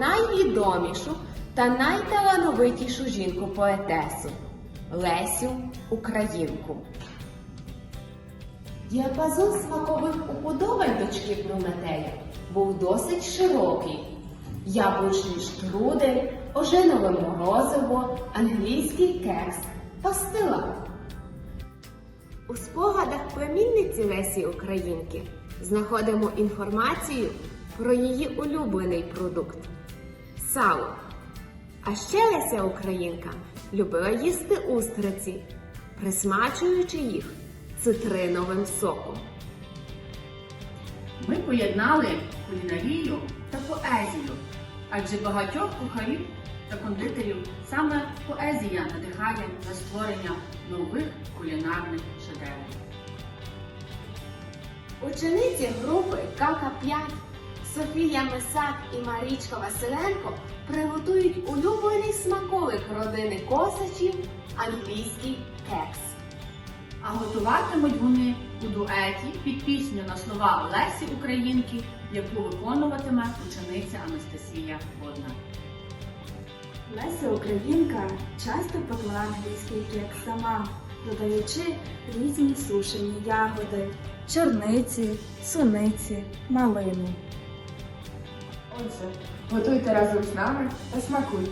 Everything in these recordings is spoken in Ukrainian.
найвідомішу та найталановитішу жінку поетесу Лесю Українку. Діапазон смакових уподобань дочки Прометея був досить широкий. Яблучний штрудель, ожинове морозиво, англійський кекс, пастила. У спогадах племінниці Лесі Українки знаходимо інформацію про її улюблений продукт сало. А ще Леся Українка любила їсти устриці, присмачуючи їх цитриновим соком. Ми поєднали кулінарію та поезію, адже багатьох кухарів та кондитерів саме поезія надихає на створення нових кулінарних шедеврів. Учениці групи КК5 Софія Месак і Марічка Василенко приготують улюблений смаколик родини Косачів англійський кекс. А готуватимуть вони у дуеті під пісню на слова Лесі Українки, яку виконуватиме учениця Анастасія Водна. Леся Українка часто пекла англійський кек сама, додаючи різні сушені ягоди, чорниці, суниці, малину. Отже, готуйте разом з нами та смакуйте.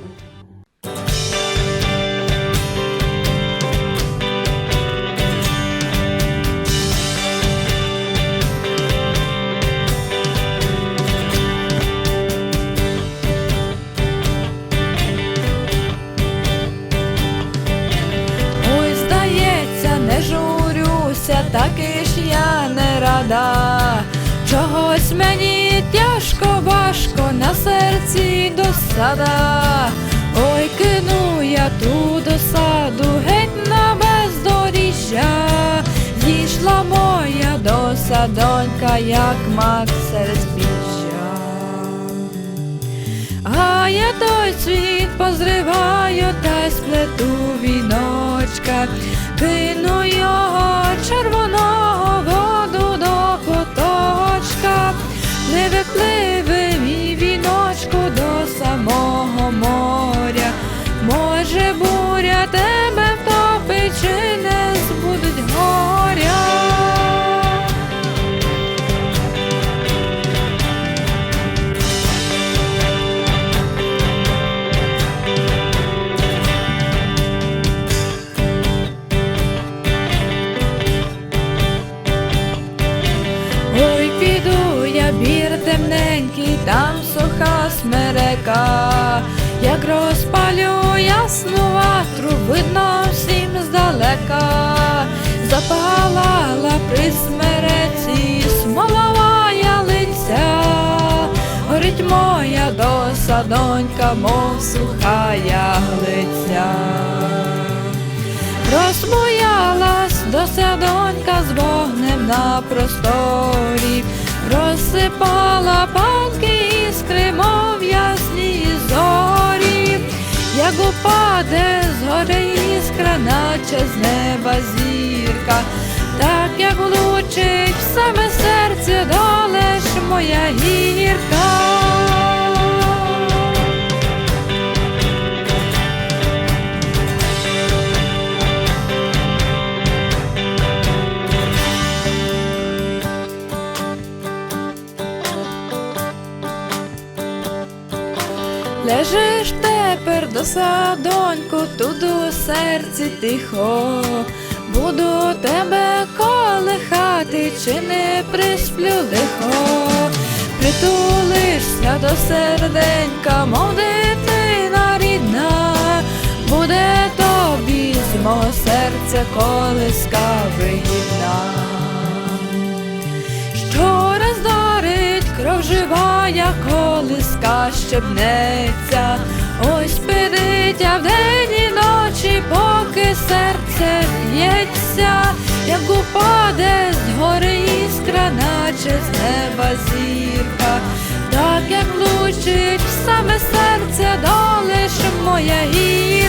Ой, здається, не журюся, таки ж я не рада. Чогось мені важко на серці досада. Ой, кину я ту досаду геть на бездоріжжя. Зійшла моя досадонька, як мак серед збіжжя. А я той світ позриваю та й сплету віночка, кину його розпалю ясну ватру, видно всім здалека, запалала при смереці смолова ялиця, горить моя досадонька, мов суха яглиця. Розбоялась досядонька з вогнем на просторі, розсипала палки іскри, мов ясні зорі, як упаде з гори іскра, наче з неба зірка, так як влучить в саме серце долеш моя гірка. Лежиш тепер до садоньку, тут у серці тихо, буду тебе колихати, чи не присплю лихо, притулишся до серденька, мов дитина рідна, буде тобі з мого серця колиска вигідна. Щораз дарить кров жива, як колиска щебнеться, ось пидиться вдень і ночі, поки серце б'ється, як упаде з гори іскра, наче з неба зірка, так як влучить саме серце, долиш моя гірка.